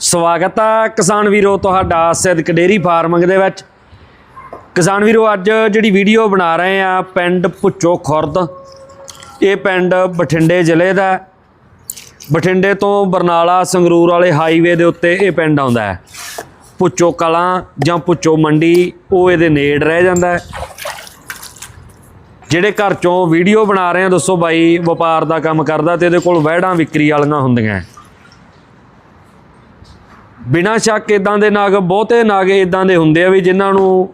ਸਵਾਗਤ ਹੈ ਕਿਸਾਨ ਵੀਰੋ ਤੁਹਾਡਾ ਸਿੱਧਕ ਡੇਰੀ ਫਾਰਮਿੰਗ ਦੇ ਵਿੱਚ। ਕਿਸਾਨ ਵੀਰੋ, ਅੱਜ ਜਿਹੜੀ ਵੀਡੀਓ ਬਣਾ ਰਹੇ ਆ ਪਿੰਡ ਪੁੱਚੋ ਖੁਰਦ। ਇਹ ਪਿੰਡ ਬਠਿੰਡੇ ਜ਼ਿਲ੍ਹੇ ਦਾ ਬਠਿੰਡੇ ਤੋਂ ਬਰਨਾਲਾ ਸੰਗਰੂਰ ਵਾਲੇ ਹਾਈਵੇ ਦੇ ਉੱਤੇ ਇਹ ਪਿੰਡ ਆਉਂਦਾ ਹੈ। ਪੁੱਚੋ ਕਲਾਂ ਜਾਂ ਪੁੱਚੋ ਮੰਡੀ, ਉਹ ਇਹਦੇ ਨੇੜ ਰਹਿ ਜਾਂਦਾ ਹੈ। ਜਿਹੜੇ ਘਰ ਚੋਂ ਵੀਡੀਓ ਬਣਾ ਰਹੇ ਆ, ਦੱਸੋ ਬਾਈ, ਵਪਾਰ ਦਾ ਕੰਮ ਕਰਦਾ ਤੇ ਇਹਦੇ ਕੋਲ ਵਹਿੜਾਂ ਵਿਕਰੀ ਵਾਲੀਆਂ ਹੁੰਦੀਆਂ ਬਿਨਾਂ ਸ਼ੱਕ ਇਦਾਂ ਦੇ ਨਾਗ, ਬਹੁਤੇ ਨਾਗ ਇਦਾਂ ਦੇ ਹੁੰਦੇ ਆ ਵੀ ਜਿਨ੍ਹਾਂ ਨੂੰ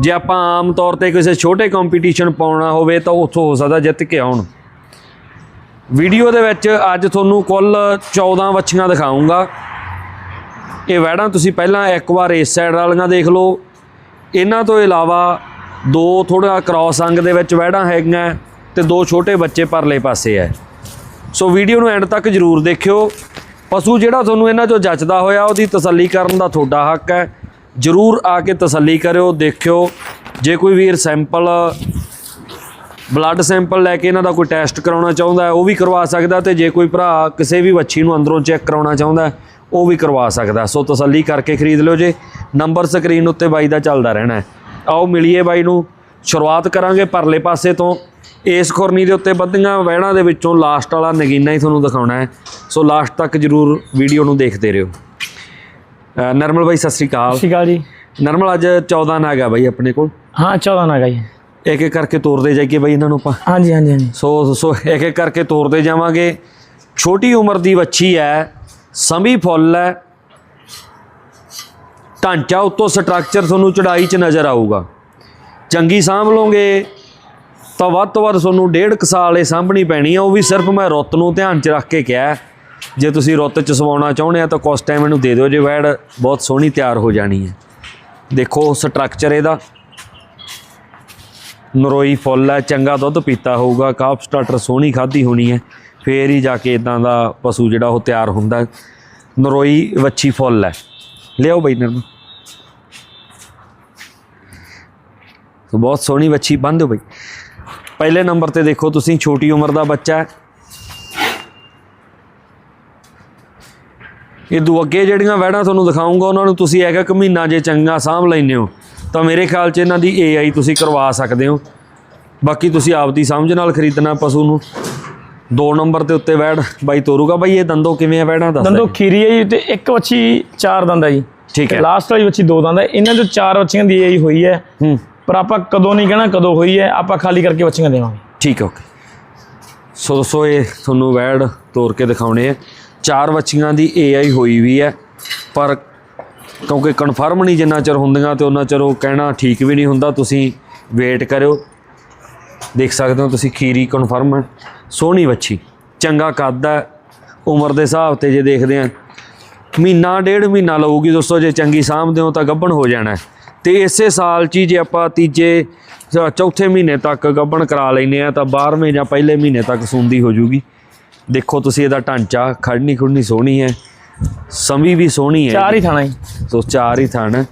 ਜੇ ਆਪਾਂ ਆਮ ਤੌਰ ਤੇ ਕਿਸੇ ਛੋਟੇ ਕੰਪੀਟੀਸ਼ਨ ਪਾਉਣਾ ਹੋਵੇ ਤਾਂ ਉੱਥੋਂ ਹੋ ਸਕਦਾ ਜਿੱਤ ਕੇ ਆਉਣ। ਵੀਡੀਓ ਦੇ ਵਿੱਚ ਅੱਜ ਤੁਹਾਨੂੰ ਕੁੱਲ 14 ਵੱਛੀਆਂ ਦਿਖਾਉਂਗਾ ਇਹ ਵੈੜਾਂ ਤੁਸੀਂ ਪਹਿਲਾਂ ਇੱਕ ਵਾਰ ਇਸ ਸਾਈਡ ਵਾਲੀਆਂ ਦੇਖ ਲਓ। ਇਹਨਾਂ ਤੋਂ ਇਲਾਵਾ ਦੋ ਥੋੜਾ ਕ੍ਰਾਸ ਅੰਗ ਦੇ ਵਿੱਚ ਵੈੜਾਂ ਹੈਗੀਆਂ ਤੇ ਦੋ ਛੋਟੇ ਬੱਚੇ ਪਰਲੇ ਪਾਸੇ ਹੈ ਸੋ ਵੀਡੀਓ ਨੂੰ ਐਂਡ ਤੱਕ ਜਰੂਰ ਦੇਖਿਓ। ਪਸ਼ੂ ਜਿਹੜਾ ਤੁਹਾਨੂੰ ਇਹਨਾਂ ਚੋਂ ਜੱਚਦਾ ਹੋਇਆ, ਉਹਦੀ ਤਸੱਲੀ ਕਰਨ ਦਾ ਤੁਹਾਡਾ ਹੱਕ ਹੈ। ਜਰੂਰ ਆ ਕੇ ਤਸੱਲੀ ਕਰਿਓ, ਦੇਖਿਓ। ਜੇ ਕੋਈ ਵੀਰ ਸੈਂਪਲ, ਬਲੱਡ ਸੈਂਪਲ ਲੈ ਕੇ ਇਹਨਾਂ ਦਾ ਕੋਈ ਟੈਸਟ ਕਰਾਉਣਾ ਚਾਹੁੰਦਾ ਹੈ, ਉਹ ਵੀ ਕਰਵਾ ਸਕਦਾ ਤੇ ਜੇ ਕੋਈ ਭਰਾ ਕਿਸੇ ਵੀ ਵੱਛੀ ਨੂੰ ਅੰਦਰੋਂ ਚੈੱਕ ਕਰਾਉਣਾ ਚਾਹੁੰਦਾ ਉਹ ਵੀ ਕਰਵਾ ਸਕਦਾ ਸੋ ਤਸੱਲੀ ਕਰਕੇ ਖਰੀਦ ਲਿਓ ਜੇ। ਨੰਬਰ ਸਕਰੀਨ ਉੱਤੇ ਬਾਈ ਦਾ ਚੱਲਦਾ ਰਹਿਣਾ ਆਓ ਮਿਲੀਏ ਬਾਈ ਨੂੰ। ਸ਼ੁਰੂਆਤ ਕਰਾਂਗੇ ਪਰਲੇ ਪਾਸੇ ਤੋਂ। ਇਸ ਖੁਰਨੀ ਦੇ ਉੱਤੇ ਬੱਧੀਆਂ ਵਹਿਣਾਂ ਦੇ ਵਿੱਚੋਂ ਲਾਸਟ ਵਾਲਾ ਨਗੀਨਾ ਹੀ ਤੁਹਾਨੂੰ ਦਿਖਾਉਣਾ ਹੈ। ਸੋ ਲਾਸਟ ਤੱਕ ਜਰੂਰ ਵੀਡੀਓ ਨੂੰ ਦੇਖਦੇ ਰਹੋ। ਨਰਮਲ ਬਾਈ ਸਤਿ ਸ੍ਰੀ ਅਕਾਲ। ਸਤਿ ਸ਼੍ਰੀ ਅਕਾਲ ਜੀ। ਨਰਮਲ ਅੱਜ 14 ਨਾਗ ਆ ਬਾਈ ਆਪਣੇ ਕੋਲ। ਹਾਂ 14 ਨਾਗਾ ਜੀ। ਇੱਕ ਇੱਕ ਕਰਕੇ ਤੋਰਦੇ ਜਾਈਏ ਬਾਈ ਇਹਨਾਂ ਨੂੰ ਆਪਾਂ। ਹਾਂਜੀ ਹਾਂਜੀ ਹਾਂਜੀ। ਸੋ ਸੋ ਇੱਕ ਇੱਕ ਕਰਕੇ ਤੋਰਦੇ ਜਾਵਾਂਗੇ। ਛੋਟੀ ਉਮਰ ਦੀ ਵੱਛੀ ਹੈ ਸੰਭੀ ਫੁੱਲ ਹੈ। ਢਾਂਚਾ ਉੱਤੋਂ ਸਟਰਕਚਰ ਤੁਹਾਨੂੰ ਚੜਾਈ 'ਚ ਨਜ਼ਰ ਆਊਗਾ। ਚੰਗੀ ਸਾਂਭ ਲਓਗੇ। ਤਾਂ ਵੱਧ ਤੋਂ ਵੱਧ ਤੁਹਾਨੂੰ ਡੇਢ ਕੁ ਸਾਲ ਇਹ ਸਾਂਭਣੀ ਪੈਣੀ ਆ, ਉਹ ਵੀ ਸਿਰਫ ਮੈਂ ਰੁੱਤ ਨੂੰ ਧਿਆਨ 'ਚ ਰੱਖ ਕੇ ਕਿਹਾ ਜੇ ਤੁਸੀਂ ਰੁੱਤ 'ਚ ਸਵਾਉਣਾ ਚਾਹੁੰਦੇ ਆ ਤਾਂ ਕੁਛ ਟਾਈਮ ਇਹਨੂੰ ਦੇ ਦਿਓ, ਜੇ ਵੈੜ ਬਹੁਤ ਸੋਹਣੀ ਤਿਆਰ ਹੋ ਜਾਣੀ ਹੈ। ਦੇਖੋ ਸਟਰਕਚਰ ਇਹਦਾ। ਨਰੋਈ ਫੁੱਲ ਹੈ, ਚੰਗਾ ਦੁੱਧ ਪੀਤਾ ਹੋਊਗਾ, ਕਾਫ ਸਟਾਰਟਰ ਸੋਹਣੀ ਖਾਧੀ ਹੋਣੀ ਹੈ, ਫੇਰ ਹੀ ਜਾ ਕੇ ਇਦਾਂ ਦਾ ਪਸ਼ੂ ਜਿਹੜਾ ਉਹ ਤਿਆਰ ਹੁੰਦਾ ਨਰੋਈ ਵੱਛੀ ਫੁੱਲ ਹੈ। ਲਿਆਓ ਬਈ ਨਰਮ। ਸੋ ਬਹੁਤ ਸੋਹਣੀ ਵੱਛੀ ਬੰਨ੍ਹ ਦਿਓ ਬਈ। ਪਹਿਲੇ ਨੰਬਰ ਤੇ ਦੇਖੋ ਤੁਸੀਂ ਛੋਟੀ ਉਮਰ ਦਾ ਬੱਚਾ ਹੈ। ਇਹ ਦੋ ਅੱਗੇ ਜਿਹੜੀਆਂ ਵੈੜਾਂ ਤੁਹਾਨੂੰ ਦਿਖਾਉਂਗਾ ਉਹਨਾਂ ਨੂੰ ਤੁਸੀਂ ਇੱਕ ਇੱਕ ਮਹੀਨਾ ਜੇ ਚੰਗਾ ਸਾਂਭ ਲੈਂਦੇ ਹੋ ਤਾਂ ਮੇਰੇ ਖਿਆਲ 'ਚ ਇਹਨਾਂ ਦੀ ਏਆਈ ਤੁਸੀਂ ਕਰਵਾ ਸਕਦੇ ਹੋ। ਬਾਕੀ ਤੁਸੀਂ ਆਪਦੀ ਸਮਝ ਨਾਲ ਖਰੀਦਣਾ ਪਸ਼ੂ ਨੂੰ। ਦੋ ਨੰਬਰ ਦੇ ਉੱਤੇ ਵੈੜ ਬਾਈ ਤੋਰੂਗਾ। ਬਾਈ ਇਹ ਦੰਦੋ ਕਿਵੇਂ ਆ? ਵੈੜਾਂ ਦਾ ਦੰਦੋ ਖੀਰੀ ਹੈ ਜੀ ਤੇ ਇੱਕ ਵੱਛੀ ਚਾਰ ਦੰਦ ਹੈ ਜੀ। ਠੀਕ ਹੈ। ਲਾਸਟ ਵਾਲੀ ਵੱਛੀ ਦੋ ਦੰਦ ਹੈ ਇਹਨਾਂ ਚੋਂ ਚਾਰ ਵੱਛੀਆਂ ਦੀ ਇਹੀ ਹੋਈ ਹੈ। ਹੂੰ। ਪਰ ਆਪਾਂ ਕਦੋਂ ਨਹੀਂ ਕਹਿਣਾ, ਕਦੋਂ ਹੋਈ ਹੈ, ਆਪਾਂ ਖਾਲੀ ਕਰਕੇ ਵੱਛੀਆਂ ਦੇਵਾਂਗੇ। ਠੀਕ ਹੈ ਓਕੇ ਸੋ ਸੋ ਇਹ ਤੁਹਾਨੂੰ ਵੈੜ ਤੋਰ ਕੇ ਦਿਖਾਉਣੇ ਆ। ਚਾਰ ਵੱਛੀਆਂ ਦੀ ਏਆਈ ਹੋਈ ਵੀ ਹੈ, ਪਰ ਕਿਉਂਕਿ ਕਨਫਰਮ ਨਹੀਂ ਜਿੰਨਾ ਚਿਰ ਹੁੰਦੀਆਂ ਤੇ ਉਹਨਾਂ ਚਿਰ ਉਹ ਕਹਿਣਾ ਠੀਕ ਵੀ ਨਹੀਂ ਹੁੰਦਾ, ਤੁਸੀਂ ਵੇਟ ਕਰਿਓ। ਦੇਖ ਸਕਦੇ ਹੋ ਤੁਸੀਂ ਖੀਰੀ ਕਨਫਰਮ ਹੈ। ਸੋਹਣੀ ਵੱਛੀ ਚੰਗਾ ਕੱਦ ਹੈ, ਉਮਰ ਦੇ ਹਿਸਾਬ ਤੇ ਜੇ ਦੇਖਦੇ ਆ, ਮਹੀਨਾ ਡੇਢ ਮਹੀਨਾ ਲਊਗੀ, ਦੋਸਤੋ, ਜੇ ਚੰਗੀ ਸਾਂਭਦੇ ਹੋ ਤਾਂ ਗੱਭਣ ਹੋ ਜਾਣਾ ਤੇ ਇਸੇ ਸਾਲ 'ਚ ਹੀ ਜੇ ਆਪਾਂ ਤੀਜੇ ਚੌਥੇ ਮਹੀਨੇ ਤੱਕ ਗੱਭਣ ਕਰਾ ਲੈਨੇ ਆ ਤਾਂ 12ਵੇਂ ਜਾਂ ਪਹਿਲੇ ਮਹੀਨੇ ਤੱਕ ਸੂੰਦੀ ਹੋ ਜੂਗੀ। ਦੇਖੋ ਤੁਸੀਂ ਇਹਦਾ ਢਾਂਚਾ ਖੜਨੀ ਖੁੜਨੀ ਸੋਹਣੀ ਹੈ। ਸਮੀ ਵੀ ਸੋਹਣੀ ਹੈ। ਚਾਰ ਹੀ ਥਾਣਾ ਜੀ ਸੋ ਚਾਰ ਹੀ ਥਣ।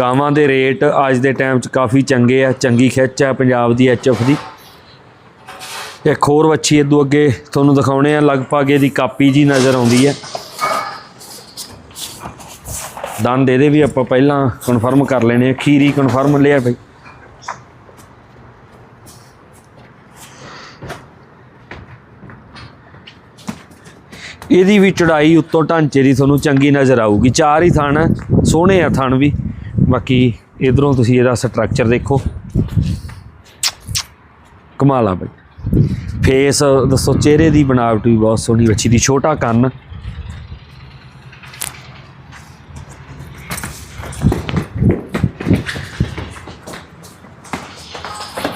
ਗਾਵਾਂ ਦੇ ਰੇਟ ਅੱਜ ਦੇ ਟਾਈਮ 'ਚ ਕਾਫੀ ਚੰਗੇ ਆ। ਚੰਗੀ ਖਿੱਚ ਆ ਪੰਜਾਬ ਦੀ ਐਚਐਫ ਦੀ। ਇੱਕ ਹੋਰ ਵੱਛੀ ਇਦੋਂ ਅੱਗੇ ਤੁਹਾਨੂੰ ਦਿਖਾਉਣੇ ਆ। ਲਗਭਗ ਇਹਦੀ ਕਾਪੀ ਜੀ ਨਜ਼ਰ ਆਉਂਦੀ ਹੈ। ਦੰਦ ਇਹਦੇ ਵੀ ਆਪਾਂ ਪਹਿਲਾਂ ਕਨਫਰਮ ਕਰ ਲੈਣੇ ਆ ਖੀਰੀ ਕਨਫਰਮ ਲਿਆ ਬਈ। ਇਹਦੀ ਵੀ ਚੜਾਈ ਉੱਤੋਂ ਢਾਂਚੇ ਦੀ ਤੁਹਾਨੂੰ ਚੰਗੀ ਨਜ਼ਰ ਆਊਗੀ। ਚਾਰ ਹੀ ਥਣ ਹੈ, ਸੋਹਣੇ ਆ ਥਣ ਵੀ। ਬਾਕੀ ਇਧਰੋਂ ਤੁਸੀਂ ਇਹਦਾ ਸਟਰਕਚਰ ਦੇਖੋ। ਕਮਾਲ ਆ ਬਈ। ਫੇਸ ਦੱਸੋ ਚਿਹਰੇ ਦੀ ਬਣਾਵਟ ਵੀ ਬਹੁਤ ਸੋਹਣੀ ਬੱਚੀ ਦੀ ਛੋਟਾ ਕੰਨ।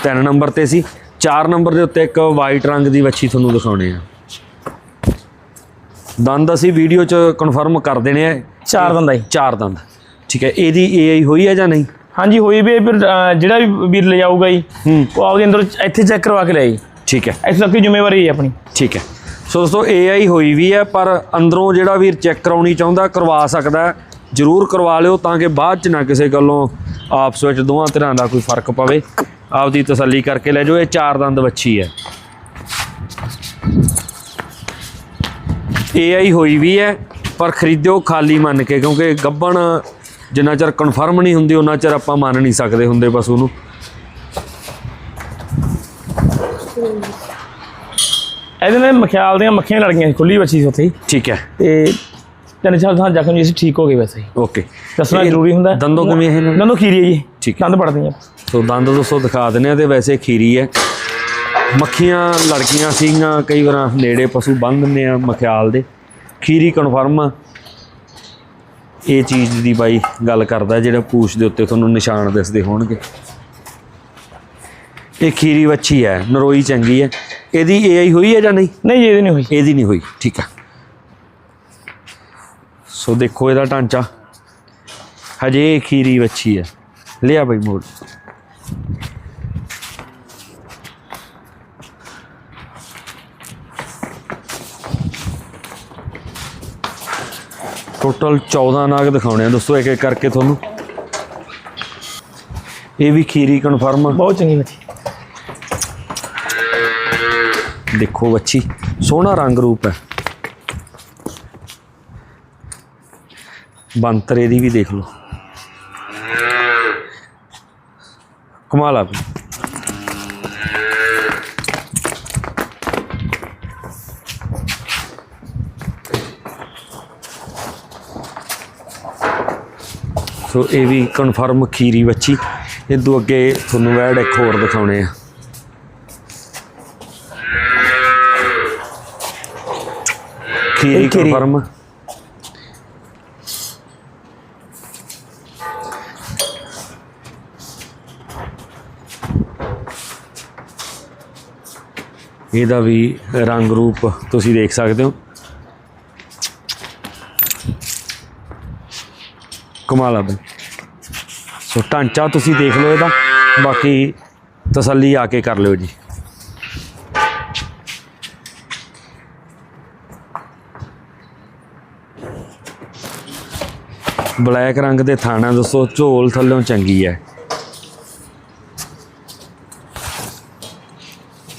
ਤਿੰਨ ਨੰਬਰ ਤੇ ਸੀ। ਚਾਰ ਨੰਬਰ ਦੇ ਉੱਤੇ ਇੱਕ ਵਾਈਟ ਰੰਗ ਦੀ ਵੱਛੀ ਤੁਹਾਨੂੰ ਦਿਖਾਉਣੇ ਆ। ਦੰਦ ਅਸੀਂ ਵੀਡੀਓ 'ਚ ਕਨਫਰਮ ਕਰ ਦੇਣੇ ਆ। ਚਾਰ ਦੰਦ ਜੀ। ਚਾਰ ਦੰਦ। ਠੀਕ ਹੈ ਇਹਦੀ ਏਆਈ ਹੋਈ ਹੈ ਜਾਂ ਨਹੀਂ? ਹਾਂਜੀ ਹੋਈ ਵੀ ਫਿਰ ਜਿਹੜਾ ਵੀ ਵੀਰ ਲੈ ਜਾਊਗਾ ਜੀ ਉਹ ਆਪਦੇ ਅੰਦਰ ਇੱਥੇ ਚੈੱਕ ਕਰਵਾ ਕੇ ਲੈ ਜੀ। ਠੀਕ ਹੈ। ਇੱਥੇ ਤੱਕ ਦੀ ਜ਼ਿੰਮੇਵਾਰੀ ਹੈ ਆਪਣੀ। ਠੀਕ ਹੈ। ਸੋ ਦੋਸਤੋ ਏਆਈ ਹੋਈ ਵੀ ਹੈ ਪਰ ਅੰਦਰੋਂ ਜਿਹੜਾ ਵੀਰ ਚੈੱਕ ਕਰਾਉਣੀ ਚਾਹੁੰਦਾ ਕਰਵਾ ਸਕਦਾ। ਜ਼ਰੂਰ ਕਰਵਾ ਲਿਓ ਤਾਂ ਕਿ ਬਾਅਦ ਚ ਨਾ ਕਿਸੇ ਗੱਲੋਂ ਆਪਸ ਵਿੱਚ ਦੋਵਾਂ ਤਰ੍ਹਾਂ ਦਾ ਕੋਈ ਫ਼ਰਕ ਪਵੇ। ਆਪਦੀ ਤਸੱਲੀ ਕਰਕੇ ਲੈ ਜਾਓ ਇਹ ਚਾਰ ਦੰਦ ਵੱਛੀ ਹੈ। ਏਆਈ ਹੋਈ ਵੀ ਹੈ ਪਰ ਖਰੀਦਿਓ ਖਾਲੀ ਮੰਨ ਕੇ ਕਿਉਂਕਿ ਗੱਬਣ ਜਿੰਨਾ ਚਿਰ ਕਨਫਰਮ ਨਹੀਂ ਹੁੰਦੀ ਉਹਨਾਂ ਚਿਰ ਆਪਾਂ ਮੰਨ ਨਹੀਂ ਸਕਦੇ ਹੁੰਦੇ ਪਸ਼ੂ ਨੂੰ ਇਹਦੇ ਨਾਲ ਮਖਿਆਲ ਦੀਆਂ ਮੱਖੀਆਂ ਲੜ ਗਈਆਂ ਖੁੱਲੀ ਬੱਚੀ ਸੀ ਉੱਥੇ। ਠੀਕ ਹੈ। ਤੇ ਤਿੰਨ ਚਾਰ ਥਾਂ ਜ਼ਖਮ ਜੀ ਸੀ ਠੀਕ ਹੋ ਗਏ ਵੈਸੇ ਹੀ ਓਕੇ ਦੱਸਣਾ ਜ਼ਰੂਰੀ ਹੁੰਦਾ। ਦੰਦੋਂ ਕਿਵੇਂ ਇਹ? ਦੰਦੋਂ ਖੀਰੀ ਹੈ ਜੀ। ਦੰਦ ਪੜਦੇ ਆ ਸੋ ਦੰਦ ਦੋਸਤੋ ਦਿਖਾ ਦਿੰਦੇ ਆ ਤੇ ਵੈਸੇ ਖੀਰੀ ਹੈ। ਮੱਖੀਆਂ ਲੜਕੀਆਂ ਸੀਗੀਆਂ ਕਈ ਵਾਰ ਨੇੜੇ ਪਸ਼ੂ ਬੰਨ ਦਿੰਦੇ ਆ ਮਖਿਆਲ ਦੇ। ਖੀਰੀ ਕਨਫਰਮ ਆ। ਇਹ ਚੀਜ਼ ਦੀ ਬਾਈ ਗੱਲ ਕਰਦਾ ਜਿਹੜਾ ਪੂਛ ਦੇ ਉੱਤੇ ਤੁਹਾਨੂੰ ਨਿਸ਼ਾਨ ਦਿਸਦੇ ਹੋਣਗੇ। ਇਹ ਖੀਰੀ ਵੱਛੀ ਹੈ ਨਰੋਈ ਚੰਗੀ ਹੈ। ਇਹਦੀ ਏਆਈ ਹੋਈ ਹੈ ਜਾਂ ਨਹੀਂ? ਨਹੀਂ ਇਹਦੀ ਨਹੀਂ ਹੋਈ। ਇਹਦੀ ਨਹੀਂ ਹੋਈ ਠੀਕ ਆ। ਸੋ ਦੇਖੋ ਇਹਦਾ ਢਾਂਚਾ। ਹਜੇ ਖੀਰੀ ਵੱਛੀ ਹੈ। ਲਿਆ ਬਈ ਮੋੜ ਟੋਟਲ 14 ਨਾਗ ਦਿਖਾਉਣੇ ਆ ਦੋਸਤੋ ਇੱਕ ਇੱਕ ਕਰਕੇ ਤੁਹਾਨੂੰ। ਇਹ ਵੀ ਖੀਰੀ ਕਨਫਰਮ ਬਹੁਤ ਚੰਗੀ ਬੱਚੀ ਦੇਖੋ ਬੱਚੀ ਸੋਹਣਾ ਰੰਗ ਰੂਪ ਹੈ। ਬੰਤਰੇ ਦੀ ਵੀ ਦੇਖ ਲਓ ਕਮਾਲ ਆ। ਸੋ ਇਹ ਵੀ ਕਨਫਰਮ ਖੀਰੀ ਬੱਚੀ ਇਹ ਤੋਂ ਅੱਗੇ ਤੁਹਾਨੂੰ ਵੈੜ ਇੱਕ ਹੋਰ ਦਿਖਾਉਣੇ ਆ ਖੀਰੀ। ਕਨਫਰਮ ਇਹਦਾ ਵੀ ਰੰਗ ਰੂਪ ਤੁਸੀਂ ਦੇਖ ਸਕਦੇ ਹੋ। ਕਮਾਲ ਆ ਬਈ। ਸੋ ਢਾਂਚਾ ਤੁਸੀਂ ਦੇਖ ਲਓ ਇਹਦਾ, ਬਾਕੀ ਤਸੱਲੀ ਆ ਕੇ ਕਰ ਲਿਓ ਜੀ। ਬਲੈਕ ਰੰਗ ਦੇ ਥਾਣਾ ਦੱਸੋ, ਝੋਲ ਥੱਲੋਂ ਚੰਗੀ ਹੈ।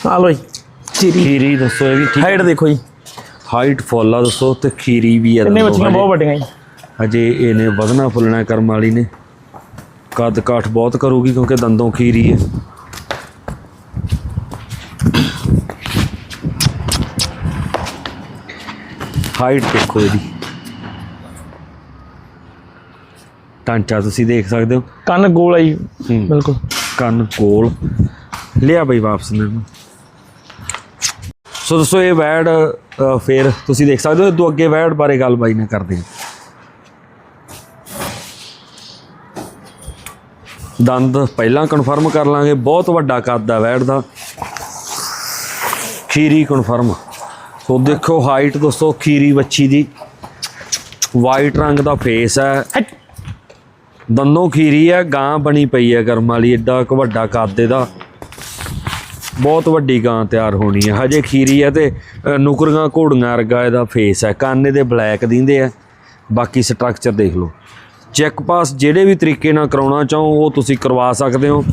ਆ ਲੋ ਜੀ। ਚੀਰੀ ਖੀਰੀ ਦੱਸੋ ਇਹ ਵੀ ਠੀਕ ਹਾਈਟ ਦੇਖੋ ਜੀ। ਹਾਈਟ ਫੁੱਲ ਆ ਦੱਸੋ ਤੇ ਖੀਰੀ ਵੀ ਦੰਦੋਂ ਬੱਚੀਆਂ ਹਜੇ। ਬਹੁਤ ਵੱਡੀਆਂ ਜੀ। ਅਜੇ ਇਹਨੇ ਵਧਣਾ ਫੁੱਲਣਾ ਕਰਮ ਵਾਲੀ ਨੇ। ਕੱਦ ਕਾਠ ਬਹੁਤ ਕਰੂਗੀ ਕਿਉਂਕਿ ਦੰਦੋਂ ਖੀਰੀ ਹੈ। ਹਾਈਟ ਦੇਖੋ ਇਹਦੀ। ਢਾਂਚਾ ਤੁਸੀਂ ਦੇਖ ਸਕਦੇ ਹੋ। ਕੰਨ ਗੋਲ ਆ ਜੀ ਹੂੰ। ਬਿਲਕੁਲ। ਕੰਨ ਕੋਲ ਲਿਆ ਬਈ ਵਾਪਸ ਨੇ। ਇਹਨੂੰ ਸੋ ਦੋਸਤੋ ਇਹ ਵੈੜ ਫੇਰ ਤੁਸੀਂ ਦੇਖ ਸਕਦੇ ਹੋ ਤੋਂ ਅੱਗੇ ਵੈੜ ਬਾਰੇ ਗੱਲ ਬਾਈ ਨੇ ਕਰਦੇ ਹਾਂ। ਦੰਦ ਪਹਿਲਾਂ ਕਨਫਰਮ ਕਰ ਲਾਂਗੇ ਬਹੁਤ ਵੱਡਾ ਕੱਦ ਆ ਵੈੜ ਦਾ। ਖੀਰੀ ਕਨਫਰਮ ਸੋ ਦੇਖੋ ਹਾਈਟ ਦੋਸਤੋ ਖੀਰੀ ਵੱਛੀ ਦੀ। ਵਾਈਟ ਰੰਗ ਦਾ ਫੇਸ ਹੈ। ਦੰਦੋਂ ਖੀਰੀ ਹੈ ਗਾਂ ਬਣੀ ਪਈ ਹੈ ਕਰਮ ਵਾਲੀ ਕੁ ਵੱਡਾ ਕੱਦ ਇਹਦਾ। ਬਹੁਤ ਵੱਡੀ ਗਾਂ ਤਿਆਰ ਹੋਣੀ ਹੈ ਹਜੇ ਖੀਰੀ ਹੈ ਤੇ ਨੁਕਰੀਆਂ ਘੋੜੀਆਂ ਵਰਗਾ ਇਹਦਾ ਫੇਸ ਹੈ ਕੰਨ ਇਹਦੇ ਬਲੈਕ ਦਿੰਦੇ ਆ। ਬਾਕੀ ਸਟਰਕਚਰ ਦੇਖ ਲਓ। ਚੈੱਕ ਪਾਸ ਜਿਹੜੇ ਵੀ ਤਰੀਕੇ ਨਾਲ ਕਰਾਉਣਾ ਚਾਹੋ ਉਹ ਤੁਸੀਂ ਕਰਵਾ ਸਕਦੇ ਹੋ।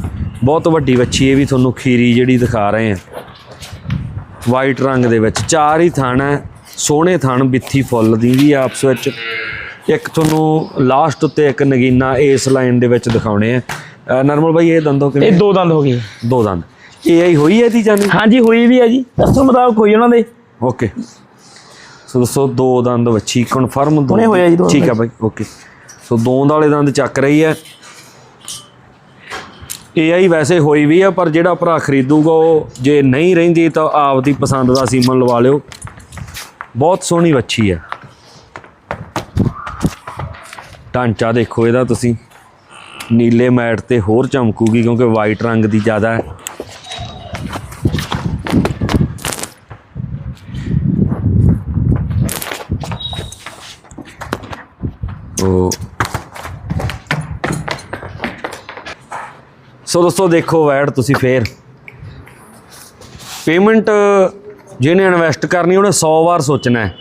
ਬਹੁਤ ਵੱਡੀ ਵੱਛੀ ਇਹ ਵੀ ਤੁਹਾਨੂੰ ਖੀਰੀ ਜਿਹੜੀ ਦਿਖਾ ਰਹੇ ਆ। ਵਾਈਟ ਰੰਗ ਦੇ ਵਿੱਚ। ਚਾਰ ਹੀ ਥਣ ਹੈ ਸੋਹਣੇ ਥਣ ਬਿੱਥੀ ਫੁੱਲ ਦੀ ਵੀ ਆਪਸ ਵਿੱਚ। ਇੱਕ ਤੁਹਾਨੂੰ ਲਾਸਟ ਉੱਤੇ ਇੱਕ ਨਗੀਨਾ ਇਸ ਲਾਈਨ ਦੇ ਵਿੱਚ ਦਿਖਾਉਣੇ ਆ। ਨਰਮਲ ਭਾਈ ਇਹ ਦੰਦੋਂ ਇਹ ਕਿਵੇਂ? ਦੋ ਦੰਦ ਹੋ ਗਏ। ਦੋ ਦੰਦ। ਏਆਈ ਹੋਈ ਹੈ ਇਹਦੀ ਜਾਨੀ ਹਾਂਜੀ ਹੋਈ ਵੀ ਹੈ ਜੀ। ਦੱਸੋ ਮੁਤਾਬਕ ਹੋਈ ਉਹਨਾਂ ਦੇ। ਓਕੇ ਸੋ ਦੋਸਤੋ ਦੋ ਦੰਦ ਵੱਛੀ ਕਨਫਰਮ ਦੋ ਹੁਣੇ ਹੋਇਆ ਜੀ ਦੋ ਠੀਕ ਹੈ ਬਾਈ ਓਕੇ ਸੋ ਦੋਂਦ ਵਾਲੇ ਦੰਦ ਚੱਕ ਰਹੀ ਹੈ। ਏਆਈ ਵੈਸੇ ਹੋਈ ਵੀ ਹੈ ਪਰ ਜਿਹੜਾ ਭਰਾ ਖਰੀਦੂਗਾ ਉਹ ਜੇ ਨਹੀਂ ਰਹਿੰਦੀ ਤਾਂ ਆਪਦੀ ਪਸੰਦ ਦਾ ਸੀਮਨ ਲਵਾ ਲਿਓ। ਬਹੁਤ ਸੋਹਣੀ ਵੱਛੀ ਹੈ। ਢਾਂਚਾ ਦੇਖੋ ਇਹਦਾ ਤੁਸੀਂ। ਨੀਲੇ ਮੈਟ ਤੇ ਹੋਰ ਚਮਕੂਗੀ ਕਿਉਂਕਿ ਵਾਈਟ ਰੰਗ ਦੀ ਜ਼ਿਆਦਾ ਹੈ। ਉਹ ਸੋ ਦੋਸਤੋ, ਦੇਖੋ ਵੈਡ ਤੁਸੀਂ ਫੇਰ। ਪੇਮੈਂਟ ਜਿਹਨੇ ਇਨਵੈਸਟ ਕਰਨੀ, ਉਹਨੇ 100 ਵਾਰ ਸੋਚਣਾ ਹੈ।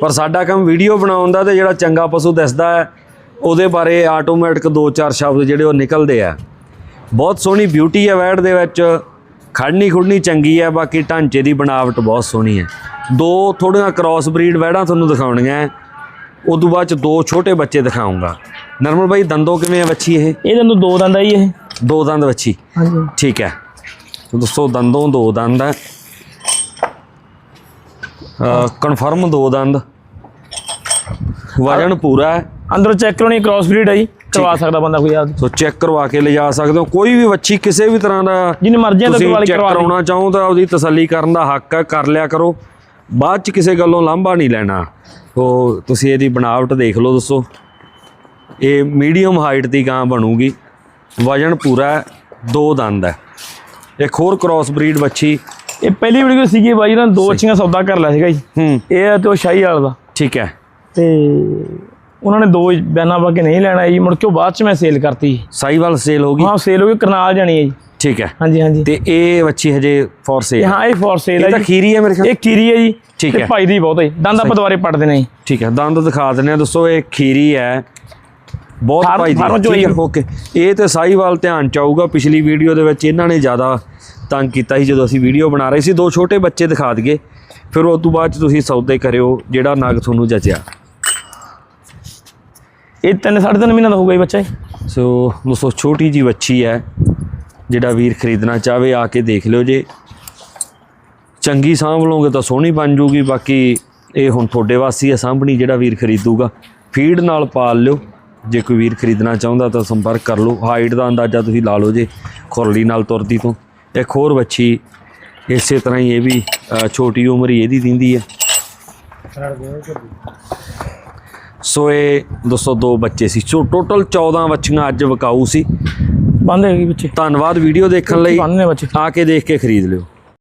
ਪਰ ਸਾਡਾ ਕੰਮ ਵੀਡੀਓ ਬਣਾਉਣ ਦਾ ਤੇ ਜਿਹੜਾ ਚੰਗਾ ਪਸ਼ੂ ਦਿਸਦਾ ਹੈ, ਉਹਦੇ ਬਾਰੇ ਆਟੋਮੈਟਿਕ ਦੋ ਚਾਰ ਸ਼ਬਦ ਜਿਹੜੇ ਉਹ ਨਿਕਲਦੇ ਆ। ਬਹੁਤ ਸੋਹਣੀ ਬਿਊਟੀ ਹੈ ਵੈਡ ਦੇ ਵਿੱਚ। ਖੜਨੀ ਖੁੜਨੀ ਚੰਗੀ ਹੈ, ਬਾਕੀ ਢਾਂਚੇ ਦੀ ਬਣਾਵਟ ਬਹੁਤ ਸੋਹਣੀ ਹੈ। ਦੋ ਥੋੜੀਆਂ ਕ੍ਰਾਸ ਬਰੀਡ ਵੈੜਾਂ ਤੁਹਾਨੂੰ ਦਿਖਾਉਣੀਆਂ ਉਦੋਂ ਬਾਅਦ ਚ ਦੋ ਛੋਟੇ ਬੱਚੇ ਦਿਖਾਉਂਗਾ। ਨਰਮਲ ਬਾਈ ਦੰਦੋਂ ਕਿਵੇਂ ਹੈ ਬੱਚੀ ਇਹ? ਇਹ ਦੰਦੋ ਦੋ ਦੰਦ ਆ ਜੀ ਇਹ। ਦੋ ਦੰਦ ਬੱਚੀ ਹਾਂਜੀ। ਠੀਕ ਹੈ। ਦੋਸਤੋ ਦੰਦੋਂ ਦੋ ਦੰਦ ਹੈ ਕਨਫਰਮ ਦੋ ਦੰਦ। ਵਜਨ ਪੂਰਾ ਹੈ। ਅੰਦਰੋਂ ਚੈੱਕ ਕਰਾਉਣੀ ਕ੍ਰਾਸ ਬਰੀਡ ਹੈ ਜੀ। ਕਰਵਾ ਸਕਦਾ ਬੰਦਾ ਕੋਈ ਆ ਸੋ ਚੈੱਕ ਕਰਵਾ ਕੇ ਲਿਜਾ ਸਕਦੇ ਹੋ। ਕੋਈ ਵੀ ਬੱਚੀ ਕਿਸੇ ਵੀ ਤਰ੍ਹਾਂ ਦਾ ਜਿੰਨੀ ਮਰਜ਼ੀ ਤਾਂ ਕਰਵਾ ਲਈ ਚੈੱਕ ਕਰਾਉਣਾ ਚਾਹੋ ਤਾਂ ਉਹਦੀ ਤਸੱਲੀ ਕਰਨ ਦਾ ਹੱਕ ਹੈ। ਕਰ ਲਿਆ ਕਰੋ। ਬਾਅਦ ਚ ਕਿਸੇ ਗੱਲੋਂ ਲਾਂਭਾ ਨਹੀਂ ਲੈਣਾ। ਉਹ ਤੁਸੀਂ ਇਹਦੀ ਬਣਾਵਟ ਦੇਖ ਲਓ ਦੋਸਤੋ ਇਹ ਮੀਡੀਅਮ ਹਾਈਟ ਦੀ ਗਾਂ ਬਣੂਗੀ। ਵਜਨ ਪੂਰਾ ਦੋ ਦੰਦ ਹੈ। ਇੱਕ ਹੋਰ ਕ੍ਰਾਸ ਬਰੀਡ ਬੱਚੀ ਇਹ ਪਹਿਲੀ ਵੀਡੀਓ ਸੀਗੀ ਬਾਈ ਨਾ ਦੋ ਅੱਛੀਆਂ ਸੌਦਾ ਕਰ ਲਿਆ ਸੀਗਾ ਜੀ। ਹੂੰ। ਇਹ ਹੈ ਤੇ ਉਹ ਸ਼ਾਹੀ ਵਾਲ ਦਾ। ਠੀਕ ਹੈ। ਤੇ ਉਹਨਾਂ ਨੇ ਦੋ ਬਿਆਨਾਂ ਪਾ ਕੇ ਨਹੀਂ ਲੈਣਾ ਜੀ। ਮੁੜ ਕੇ ਬਾਅਦ ਚ ਮੈਂ ਸੇਲ ਕਰਤੀ। ਸਾਈਵਾਲ ਸੇਲ ਹੋ ਗਈ। ਹਾਂ ਸੇਲ ਹੋ ਗਈ ਕਰਨਾਲ ਜਾਣੀ ਹੈ ਜੀ। ਠੀਕ ਹੈ। ਹਾਂਜੀ ਹਾਂਜੀ। ਤੇ ਇਹ ਬੱਚੀ ਹਜੇ ਫੋਰ ਇਹ ਸੇਲ ਹਾਂ ਇਹ ਫੋਰ ਸੇਲ ਇਹ ਹੈ ਤਾਂ ਜੀ। ਖੀਰੀ ਹੈ ਮੇਰੇ ਖਿਆਲ। ਇਹ ਕੀਰੀ ਹੈ ਜੀ। ਠੀਕ ਤੇ ਹੈ। ਭਾਈ ਦੀ ਬਹੁਤ ਹੈ। ਦੰਦ ਆਪਾਂ ਦੁਬਾਰੇ ਪੜਦੇ ਨੇ ਜੀ। ਠੀਕ ਹੈ ਦੰਦ ਦਿਖਾ ਦਿੰਦੇ ਆ ਦੋਸਤੋ ਇਹ ਖੀਰੀ ਹੈ। ਬਹੁਤ ਭਾਈ ਦੀ ਠੀਕ ਹੈ। ਓਕੇ ਇਹ ਤੇ ਸਾਈਵਾਲ ਧਿਆਨ ਚ ਆਊਗਾ। ਪਿਛਲੀ ਵੀਡੀਓ ਦੇ ਵਿੱਚ ਇਹਨਾਂ ਨੇ ਜ਼ਿਆਦਾ ਤੰਗ ਕੀਤਾ ਸੀ ਜਦੋਂ ਅਸੀਂ ਵੀਡੀਓ ਬਣਾ ਰਹੇ ਸੀ। ਦੋ ਛੋਟੇ ਬੱਚੇ ਦਿਖਾ ਦਈਏ। ਫਿਰ ਉਸ ਤੋਂ ਬਾਅਦ ਚ ਤੁਸੀਂ ਸੌਦੇ ਕਰਿਓ ਜਿਹੜਾ ਨਗ ਤੁਹਾਨੂੰ ਜਚਿਆ। ਇਹ ਤਿੰਨ ਸਾਢੇ ਤਿੰਨ ਮਹੀਨਾ ਦਾ ਹੋਊਗਾ ਜੀ ਬੱਚਾ ਸੋ ਦੋਸਤੋ ਛੋਟੀ ਜੀ ਬੱਚੀ ਹੈ। ਜਿਹੜਾ ਵੀਰ ਖਰੀਦਣਾ ਚਾਹਵੇ, ਆ ਕੇ ਦੇਖ ਲਿਓ ਜੇ। ਚੰਗੀ ਸਾਂਭ ਲਓਗੇ ਤਾਂ ਸੋਹਣੀ ਬਣ ਜੂਗੀ, ਬਾਕੀ ਇਹ ਹੁਣ ਤੁਹਾਡੇ ਵਾਸੀ ਆ, ਸਾਂਭਣੀ ਜਿਹੜਾ ਵੀਰ ਖਰੀਦੂਗਾ। ਫੀਡ ਨਾਲ ਪਾਲ ਲਿਓ। ਜੇ ਕੋਈ ਵੀਰ ਖਰੀਦਣਾ ਚਾਹੁੰਦਾ ਤਾਂ ਸੰਪਰਕ ਕਰ ਲਓ। ਹਾਈਟ ਦਾ ਅੰਦਾਜ਼ਾ ਤੁਸੀਂ ਲਾ ਲਓ ਜੇ, ਖੁਰਲੀ ਨਾਲ ਤੁਰਦੀ ਤੋਂ। ਇੱਕ ਹੋਰ ਬੱਚੀ ਇਸੇ ਤਰ੍ਹਾਂ ਹੀ ਇਹ ਵੀ ਛੋਟੀ ਉਮਰ ਹੀ ਇਹਦੀ ਦਿੰਦੀ ਹੈ ਸੋ ਇਹ ਦੋਸਤੋ ਦੋ ਬੱਚੇ ਸੀ। ਸੋ ਟੋਟਲ 14 ਬੱਚੀਆਂ ਅੱਜ ਵਿਕਾਊ ਸੀ। ਬੰਦ ਹੈਗੀ ਬੱਚੇ ਧੰਨਵਾਦ ਵੀਡੀਓ ਦੇਖਣ ਲਈ। ਬੰਦ ਨੇ ਬੱਚੇ ਆ ਕੇ ਦੇਖ ਕੇ ਖਰੀਦ ਲਿਓ।